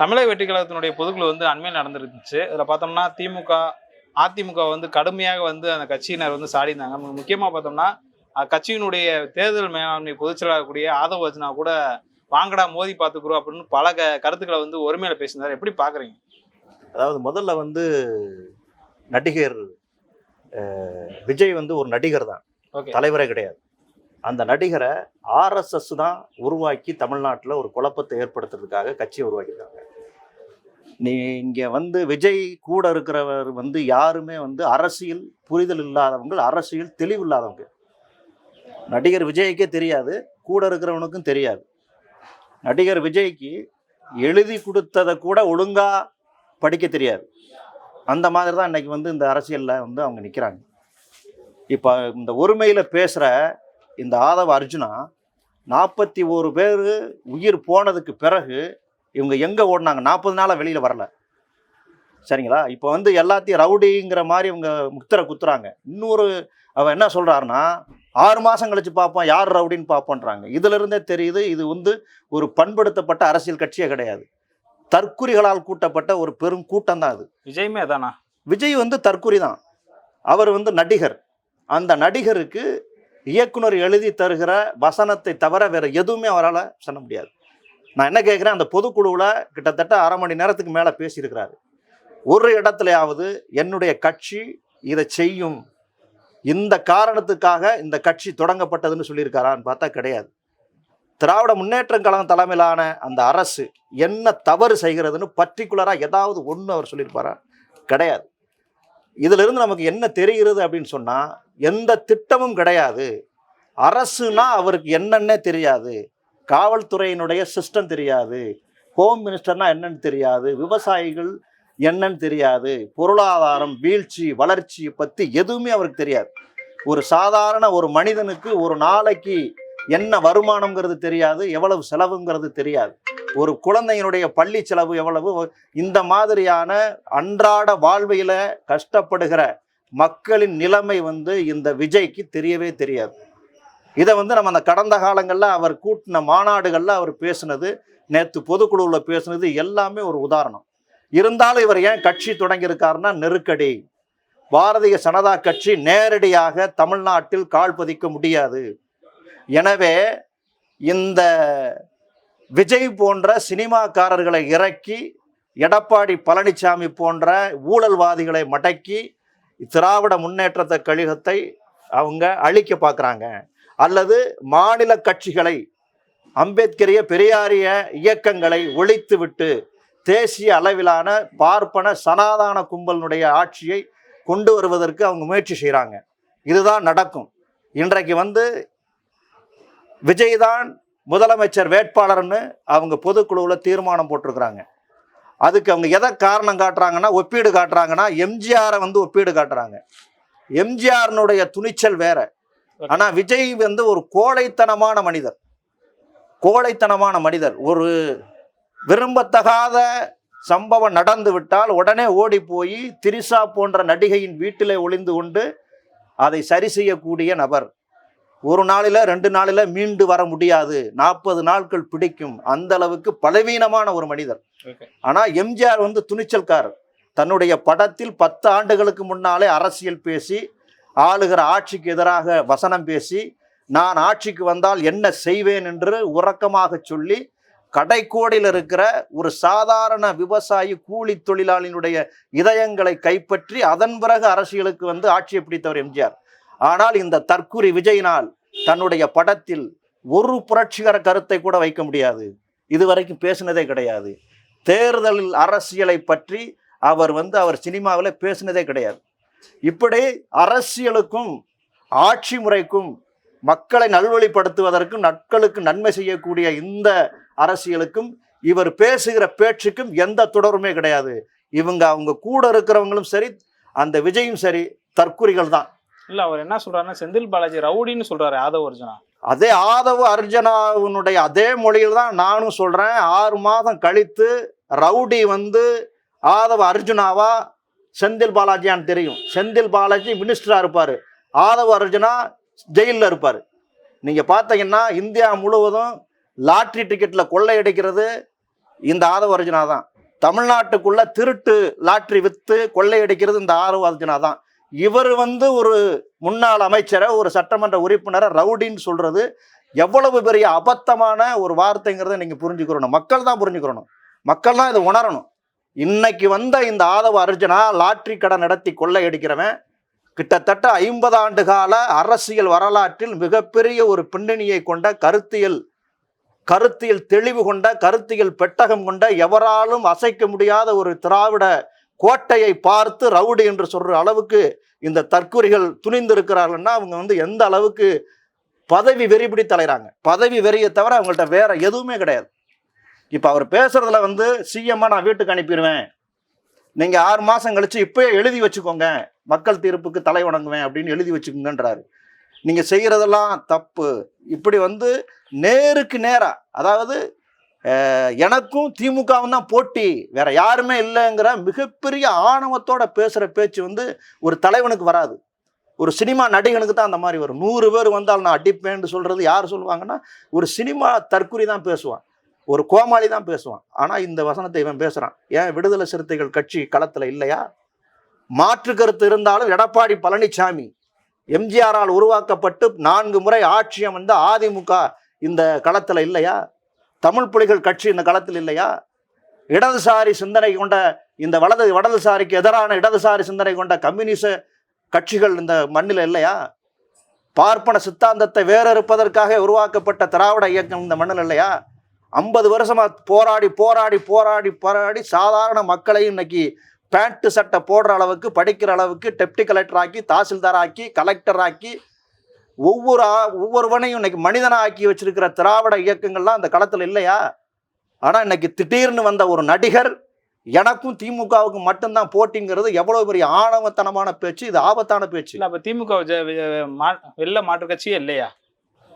தமிழக வெற்றி கழகத்தினுடைய பொதுக்குழு வந்து அண்மையில் நடந்துருந்துச்சு. இதில் பார்த்தோம்னா திமுக அதிமுக வந்து கடுமையாக வந்து அந்த கட்சியினர் வந்து சாடினாங்க முக்கியமாக பார்த்தோம்னா கட்சியினுடைய தேர்தல் மேலாண்மை பொதுச் செயலாளர் கூடிய ஆதவ வச்சனா கூட வாங்கடா மோதி பார்த்துக்குறோம் அப்படின்னு பல க கருத்துக்களை வந்து ஒருமையில பேசினார் எப்படி பார்க்குறீங்க? அதாவது முதல்ல வந்து நடிகர் விஜய் வந்து ஒரு நடிகர் தான். ஓகே. தலைவரே கிடையாது. அந்த நடிகரை ஆர்எஸ்எஸ் தான் உருவாக்கி தமிழ்நாட்டில் ஒரு குழப்பத்தை ஏற்படுத்துறதுக்காக கட்சியை உருவாக்கியிருக்காங்க. நீ இங்கே வந்து விஜய் கூட இருக்கிறவர் வந்து யாருமே வந்து அரசியல் புரிதல் இல்லாதவங்க அரசியல் தெளிவு இல்லாதவங்க நடிகர் விஜய்க்கே தெரியாது கூட இருக்கிறவனுக்கும் தெரியாது. நடிகர் விஜய்க்கு எழுதி கொடுத்ததை கூட ஒழுங்காக படிக்க தெரியாது. அந்த மாதிரி தான் இன்றைக்கி வந்து இந்த அரசியலில் வந்து அவங்க நிற்கிறாங்க இப்போ இந்த ஒருமையில் பேசுகிற இந்த ஆதவ அர்ஜுனா நாற்பத்தி ஒரு பேர் உயிர் போனதுக்கு பிறகு இவங்க எங்கே ஓடினாங்க? நாற்பது நாளாக வெளியில் வரல. சரிங்களா? இப்போ வந்து எல்லாத்தையும் ரவுடிங்கிற மாதிரி இவங்க முத்திரை குத்துறாங்க. இன்னொரு அவன் என்ன சொல்கிறாருன்னா ஆறு மாதம் கழிச்சு பார்ப்போம் யார் ரவுடின்னு பார்ப்போன்றாங்க. இதிலிருந்தே தெரியுது இது வந்து ஒரு பண்படுத்தப்பட்ட அரசியல் கட்சியே கிடையாது. தற்குறிகளால் கூட்டப்பட்ட ஒரு பெரும் கூட்டம் தான் அது. விஜயமே அதானா? விஜய் வந்து தற்குறி தான். அவர் வந்து நடிகர். அந்த நடிகருக்கு இயக்குனர் எழுதி தருகிற வசனத்தை தவிர வேற எதுவுமே அவரால் சொல்ல முடியாது. நான் என்ன கேட்குறேன் அந்த பொதுக்குழுவில் கிட்டத்தட்ட அரை மணி நேரத்துக்கு மேலே பேசியிருக்கிறாரு. ஒரு இடத்துலையாவது என்னுடைய கட்சி இதை செய்யும். இந்த காரணத்துக்காக இந்த கட்சி தொடங்கப்பட்டதுன்னு சொல்லியிருக்காரான்னு பார்த்தா கிடையாது. திராவிட முன்னேற்றம் கழகம் தலைமையிலான அந்த அரசு என்ன தவறு செய்கிறதுன்னு பர்டிகுலராக ஏதாவது ஒன்று அவர் சொல்லியிருப்பாரா? கிடையாது. இதிலிருந்து நமக்கு என்ன தெரிகிறது அப்படின்னு சொன்னால் எந்த திட்டமும் கிடையாது. அரசுனா அவருக்கு என்னன்னே தெரியாது. காவல்துறையினுடைய சிஸ்டம் தெரியாது. ஹோம் மினிஸ்டர்னா என்னன்னு தெரியாது. விவசாயிகள் என்னன்னு தெரியாது. பொருளாதாரம் வீழ்ச்சி வளர்ச்சி பற்றி எதுவுமே அவருக்கு தெரியாது. ஒரு சாதாரண ஒரு மனிதனுக்கு ஒரு நாளைக்கு என்ன வருமானங்கிறது தெரியாது எவ்வளவு செலவுங்கிறது தெரியாது. ஒரு குழந்தையினுடைய பள்ளி செலவு எவ்வளவு இந்த மாதிரியான அன்றாட வாழ்வையில் கஷ்டப்படுகிற மக்களின் நிலைமை வந்து இந்த விஜய்க்கு தெரியவே தெரியாது. இதை வந்து நம்ம அந்த கடந்த காலங்களில் அவர் கூட்டின மாநாடுகளில் அவர் பேசுனது நேற்று பொதுக்குழுவில் பேசுனது எல்லாமே ஒரு உதாரணம். இருந்தாலும் இவர் ஏன் கட்சி தொடங்கியிருக்காருன்னா நெருக்கடி. பாரதிய ஜனதா கட்சி நேரடியாக தமிழ்நாட்டில் கால் பதிக்க முடியாது. எனவே இந்த விஜய் போன்ற சினிமாக்காரர்களை இறக்கி எடப்பாடி பழனிசாமி போன்ற ஊழல்வாதிகளை மடக்கி திராவிட முன்னேற்றத்தை கழகத்தை அவங்க அழிக்க பார்க்குறாங்க. அல்லது மாநில கட்சிகளை அம்பேத்கரிய பெரியாரிய இயக்கங்களை ஒழித்துவிட்டு தேசிய அளவிலான பார்ப்பன சனாதான கும்பலினுடைய ஆட்சியை கொண்டு வருவதற்கு அவங்க முயற்சி செய்கிறாங்க இதுதான் நடக்கும். இன்றைக்கு வந்து விஜய் தான் முதலமைச்சர் வேட்பாளர்னு அவங்க பொதுக்குழுவில் தீர்மானம் போட்டிருக்கிறாங்க. அதுக்கு அவங்க எதை காரணம் காட்டுறாங்கன்னா ஒப்பீடு காட்டுறாங்கன்னா எம்ஜிஆரை வந்து ஒப்பீடு காட்டுறாங்க. எம்ஜிஆர்னுடைய துணிச்சல் வேற. ஆனா விஜய் வந்து ஒரு கோழைத்தனமான மனிதர். கோழைத்தனமான மனிதர். ஒரு விரும்பத்தகாத சம்பவம் நடந்து விட்டால் உடனே ஓடி போய் திரிசா போன்ற நடிகையின் வீட்டிலே ஒளிந்து கொண்டு அதை சரி செய்யக்கூடிய நபர். ஒரு நாளில் ரெண்டு நாளில் மீண்டு வர முடியாது. நாற்பது நாட்கள் பிடிக்கும். அந்த அளவுக்கு பலவீனமான ஒரு மனிதர். ஓகே. ஆனா எம்ஜிஆர் வந்து துணிச்சல்காரர். தன்னுடைய படத்தில் பத்து ஆண்டுகளுக்கு முன்னாலே அரசியல் பேசி ஆளுகிற ஆட்சிக்கு எதிராக வசனம் பேசி நான் ஆட்சிக்கு வந்தால் என்ன செய்வேன்? என்று உறக்கமாக சொல்லி கடைக்கோடியில் இருக்கிற ஒரு சாதாரண விவசாயி கூலி தொழிலாளியினுடைய இதயங்களை கைப்பற்றி அதன் பிறகு அரசியலுக்கு வந்து ஆட்சியை பிடித்தவர் எம்ஜிஆர். ஆனால் இந்த தற்குறி விஜயினால் தன்னுடைய படத்தில் ஒரு புரட்சிகர கருத்தை கூட வைக்க முடியாது. இதுவரைக்கும் பேசினதே கிடையாது. தேர்தலில் அரசியலை பற்றி அவர் வந்து அவர் சினிமாவில் பேசினதே கிடையாது. இப்படி அரசியலுக்கும் ஆட்சி முறைக்கும் மக்களை நல்வழிப்படுத்துவதற்கும் மக்களுக்கு நன்மை செய்யக்கூடிய இந்த அரசியலுக்கும் இவர் பேசுகிற பேச்சுக்கும் எந்த தொடர்புமே கிடையாது. இவங்க அவங்க கூட இருக்கிறவங்களும் சரி அந்த விஜயும் சரி தற்குறிகள் தான். இல்ல அவர் என்ன சொல்றாருன்னா செந்தில் பாலாஜி ரவுடின்னு சொல்றாரு ஆதவ அர்ஜுனா. அதே ஆதவ அர்ஜுனாவினுடைய அதே மொழியில் தான் நானும் சொல்றேன் ஆறு மாதம் கழித்து ரவுடி வந்து ஆதவ அர்ஜுனாவா செந்தில் பாலாஜியான்னு தெரியும். செந்தில் பாலாஜி மினிஸ்டராக இருப்பார். ஆதவ அர்ஜுனா ஜெயிலில் இருப்பார். நீங்கள் பார்த்தீங்கன்னா இந்தியா முழுவதும் லாட்ரி டிக்கெட்டில் கொள்ளையடிக்கிறது இந்த ஆதவ அர்ஜுனா தான். தமிழ்நாட்டுக்குள்ள திருட்டு லாட்ரி விற்று கொள்ளையடிக்கிறது இந்த ஆதவ அர்ஜுனா தான். இவர் வந்து ஒரு முன்னாள் அமைச்சரை ஒரு சட்டமன்ற உறுப்பினரை ரவுடின்னு சொல்கிறது எவ்வளவு பெரிய அபத்தமான ஒரு வார்த்தைங்கிறத நீங்கள் புரிஞ்சுக்கிறணும் மக்கள் தான் புரிஞ்சுக்கிறணும் மக்கள் தான் இதை உணரணும். இன்னைக்கு வந்த இந்த ஆதவ அர்ஜுனா லாட்ரி கடை நடத்தி கொள்ளையடிக்கிறவன். கிட்டத்தட்ட ஐம்பது ஆண்டு கால அரசியல் வரலாற்றில் மிகப்பெரிய ஒரு பின்னணியை கொண்ட கருத்தியல் கருத்தியல் தெளிவு கொண்ட கருத்தியல் பெட்டகம் கொண்ட எவராலும் அசைக்க முடியாத ஒரு திராவிட கோட்டையை பார்த்து ரவுடி என்று சொல்ற அளவுக்கு இந்த தற்குறிகள் துணிந்திருக்கிறார்கள்னா அவங்க வந்து எந்த அளவுக்கு பதவி வெறிபிடி தலைறாங்க பதவி வெறியை தவிர அவங்கள்ட்ட வேற எதுவுமே கிடையாது. இப்போ அவர் பேசுறதுல வந்து சிஎம்மா நான் வீட்டுக்கு அனுப்பிடுவேன் நீங்கள் ஆறு மாதம் கழிச்சு இப்பயே எழுதி வச்சுக்கோங்க. மக்கள் தீர்ப்புக்கு தலை வணங்குவேன் அப்படின்னு எழுதி வச்சுக்கோங்கன்றாரு. நீங்கள் செய்கிறதெல்லாம் தப்பு. இப்படி வந்து நேருக்கு நேராக அதாவது எனக்கும் திமுகவும் தான் போட்டி. வேற யாருமே இல்லைங்கிற மிகப்பெரிய ஆணவத்தோட பேசுகிற பேச்சு வந்து ஒரு தலைவனுக்கு வராது. ஒரு சினிமா நடிகனுக்கு தான் அந்த மாதிரி வரும். நூறு பேர் வந்தால் நான் அடிப்பேன்னு சொல்கிறது யார் சொல்லுவாங்கன்னா ஒரு சினிமா தற்குறி தான் பேசுவான். ஒரு கோமாளி தான் பேசுவான். ஆனால் இந்த வசனத்தை இவன் பேசுகிறான் ஏன் விடுதலை சிறுத்தைகள் கட்சி களத்தில் இல்லையா? மாற்று கருத்து இருந்தாலும் எடப்பாடி பழனிசாமி எம்ஜிஆரால் உருவாக்கப்பட்டு நான்கு முறை ஆட்சியம் வந்து அதிமுக இந்த களத்தில் இல்லையா? தமிழ் புலிகள் கட்சி இந்த களத்தில் இல்லையா? இடதுசாரி சிந்தனை கொண்ட இந்த வலது வடதுசாரிக்கு எதிரான இடதுசாரி சிந்தனை கொண்ட கம்யூனிச கட்சிகள் இந்த மண்ணில் இல்லையா? பார்ப்பன சித்தாந்தத்தை வேறறுப்பதற்காக உருவாக்கப்பட்ட திராவிட இயக்கம் இந்த மண்ணில் இல்லையா? ஐம்பது வருஷமாக போராடி போராடி போராடி போராடி சாதாரண மக்களையும் இன்னைக்கு பேண்ட்டு சட்டை போடுற அளவுக்கு படிக்கிற அளவுக்கு டெப்டி கலெக்டர் ஆக்கி தாசில்தார் ஆக்கி கலெக்டர் ஆக்கி ஒவ்வொரு ஒவ்வொருவனையும் இன்னைக்கு மனிதனாக ஆக்கி வச்சிருக்கிற திராவிட இயக்கங்கள்லாம் அந்த களத்தில் இல்லையா? ஆனால் இன்னைக்கு திடீர்னு வந்த ஒரு நடிகர் எனக்கும் திமுகவுக்கும் மட்டும்தான் போட்டிங்கிறது எவ்வளவு பெரிய ஆணவத்தனமான பேச்சு இது ஆபத்தான பேச்சு. இல்லை அப்ப திமுக மா- வெளில மாற்று கட்சியே இல்லையா?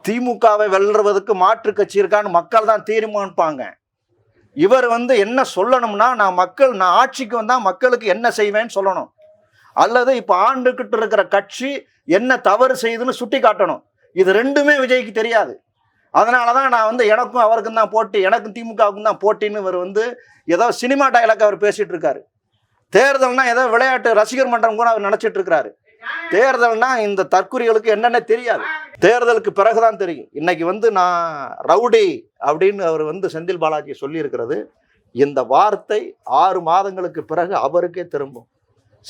திமுகவை வெல்றதுக்கு மாற்று கட்சி இருக்கான்னு மக்கள் தான் தீர்மானிப்பாங்க. இவர் வந்து என்ன சொல்லணும்னா நான் மக்கள் நான் ஆட்சிக்கு வந்தா மக்களுக்கு என்ன செய்வேன்னு சொல்லணும். அல்லது இப்ப ஆண்டுகிட்டு இருக்கிற கட்சி என்ன தவறு செய்யுதுன்னு சுட்டி காட்டணும். இது ரெண்டுமே விஜய்க்கு தெரியாது. அதனாலதான் நான் வந்து எனக்கும் அவருக்கும் தான் போட்டி எனக்கும் திமுகவுக்கும் தான் போட்டின்னு இவர் வந்து ஏதோ சினிமா டயலாக் அவர் பேசிட்டு இருக்காரு. தேர்தல்னா ஏதோ விளையாட்டு ரசிகர் மன்றம் கூட அவர் நினைச்சிட்டு இருக்கிறாரு. தேர்தல்னா இந்த தற்குறிகளுக்கு என்னென்ன தெரியாது. தேர்தலுக்கு பிறகுதான் தெரியும். இன்னைக்கு வந்து நான் ரவுடி அப்படின்னு அவர் வந்து செந்தில் பாலாஜி சொல்லியிருக்கிறது. இந்த வார்த்தை ஆறு மாதங்களுக்கு பிறகு அவருக்கே திரும்பும்.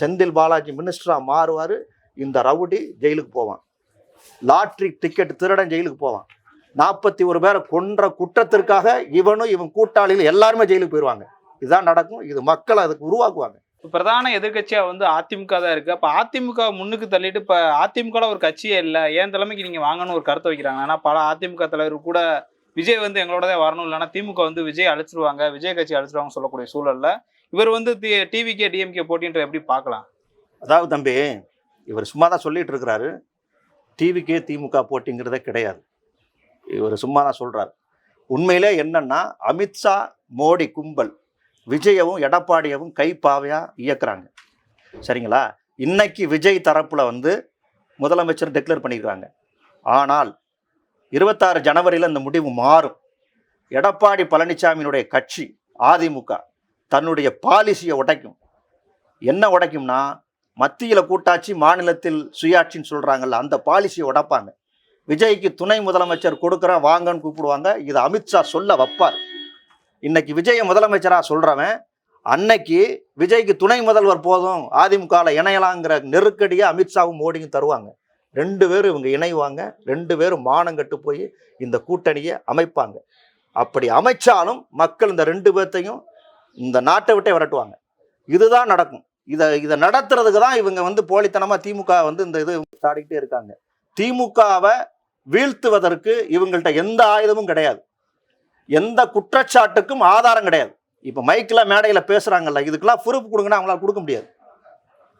செந்தில் பாலாஜி மினிஸ்டராக மாறுவார். இந்த ரவுடி ஜெயிலுக்கு போவான். லாட்ரி டிக்கெட் திருடன் ஜெயிலுக்கு போவான். நாற்பத்தி ஒரு பேரை கொன்ற குற்றத்திற்காக இவனும் இவன் கூட்டாளிகள் எல்லாருமே ஜெயிலுக்கு போயிடுவாங்க இதுதான் நடக்கும். இது மக்கள் அதுக்கு உருவாக்குவாங்க. பிரதான எதிர்க்கட்சியா வந்து அதிமுக தான் இருக்கு. அப்ப அதிமுக முன்னுக்கு தள்ளிட்டு இப்ப அதிமுக ஒரு கட்சியே இல்ல. ஏன் தலைமைக்கு நீங்க வாங்கன்னு ஒரு கருத்தை வைக்கிறாங்க. ஆனா பல அதிமுக தலைவர் கூட விஜய் வந்து எங்களோட தான் வரணும். இல்லைன்னா திமுக வந்து விஜய் அழைச்சிருவாங்க. விஜய் கட்சி அழைச்சிருவாங்க சொல்லக்கூடிய சூழல்ல இவர் வந்து டிவிகே டிஎம்கே போட்டின்ற எப்படி பார்க்கலாம்? அதாவது தம்பி இவர் சும்மா தான் சொல்லிட்டு இருக்கிறாரு. டிவிக்கே திமுக போட்டிங்கிறதே கிடையாது. இவர் சும்மா தான் சொல்றாரு. உண்மையிலே என்னன்னா அமித்ஷா மோடி கும்பல். விஜயவும் எடப்பாடியவும் கைப்பாவையாக இயக்குறாங்க. சரிங்களா? இன்னைக்கு விஜய் தரப்பில் வந்து முதலமைச்சர் டிக்ளேர் பண்ணியிருக்காங்க ஆனால் இருபத்தாறு ஜனவரியில் இந்த முடிவு மாறும். எடப்பாடி பழனிசாமியினுடைய கட்சி அதிமுக தன்னுடைய பாலிசியை உடைக்கும். என்ன உடைக்கும்னா மத்தியில் கூட்டாட்சி மாநிலத்தில் சுயாட்சின்னு சொல்கிறாங்கல்ல அந்த பாலிசியை உடைப்பாங்க. விஜய்க்கு துணை முதலமைச்சர் கொடுக்குறேன் வாங்கன்னு கூப்பிடுவாங்க. இது அமித்ஷா சொல்ல வைப்பார். இன்னைக்கு விஜயை முதலமைச்சராக சொல்கிறவன் அன்னைக்கு விஜய்க்கு துணை முதல்வர் போதும் அதிமுகவில் இணையலாங்கிற நெருக்கடியை அமித்ஷாவும் மோடியும் தருவாங்க. ரெண்டு பேரும் இவங்க இணைவாங்க ரெண்டு பேரும் மானம் கட்டு போய் இந்த கூட்டணியை அமைப்பாங்க. அப்படி அமைச்சாலும் மக்கள் இந்த ரெண்டு பேர்த்தையும் இந்த நாட்டை விட்டே விரட்டுவாங்க. இதுதான் நடக்கும். இதை இதை நடத்துறதுக்கு தான் இவங்க வந்து போலித்தனமாக திமுக வந்து இந்த இது சாடிக்கிட்டே இருக்காங்க. திமுகவை வீழ்த்துவதற்கு இவங்கள்ட்ட எந்த ஆயுதமும் கிடையாது. எந்த குற்றச்சாட்டுக்கும் ஆதாரம் கிடையாது. இப்போ மைக்கில் மேடையில் பேசுகிறாங்கல்ல இதுக்கெல்லாம் பொறுப்பு கொடுங்கன்னா அவங்களால கொடுக்க முடியாது.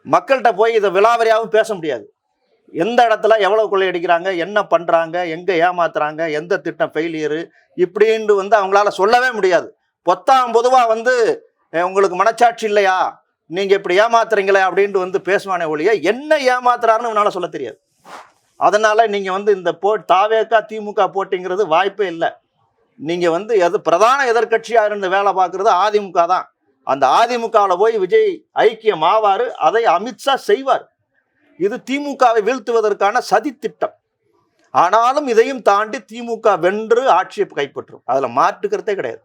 மக்கள்கிட்ட போய் இதை விலாவரியாகவும் பேச முடியாது. எந்த இடத்துல எவ்வளோ கொள்ளையடிக்கிறாங்க என்ன பண்ணுறாங்க எங்கே ஏமாத்துறாங்க எந்த திட்டம் ஃபெயிலியரு இப்படின்னு வந்து அவங்களால சொல்லவே முடியாது. பொத்தாம் பொதுவாக வந்து உங்களுக்கு மனச்சாட்சி இல்லையா? நீங்கள் இப்படி ஏமாத்துறீங்களே அப்படின்ட்டு வந்து பேசுவானே ஒழிய என்ன ஏமாத்துறாருன்னு இவனால சொல்ல தெரியாது. அதனால் நீங்கள் வந்து இந்த போ தாவேக்கா திமுக போட்டிங்கிறது வாய்ப்பே இல்லை. நீங்க வந்து எது பிரதான எதிர்க்கட்சியா இருந்து வேலை பார்க்கறது அதிமுக தான். அந்த அதிமுகவில் போய் விஜய் ஐக்கியம் ஆவாரு அதை அமித்ஷா செய்வார். இது திமுகவை வீழ்த்துவதற்கான சதித்திட்டம். ஆனாலும் இதையும் தாண்டி திமுக வென்று ஆட்சியை கைப்பற்றும். அதில் மாற்றுக்கிறதே கிடையாது.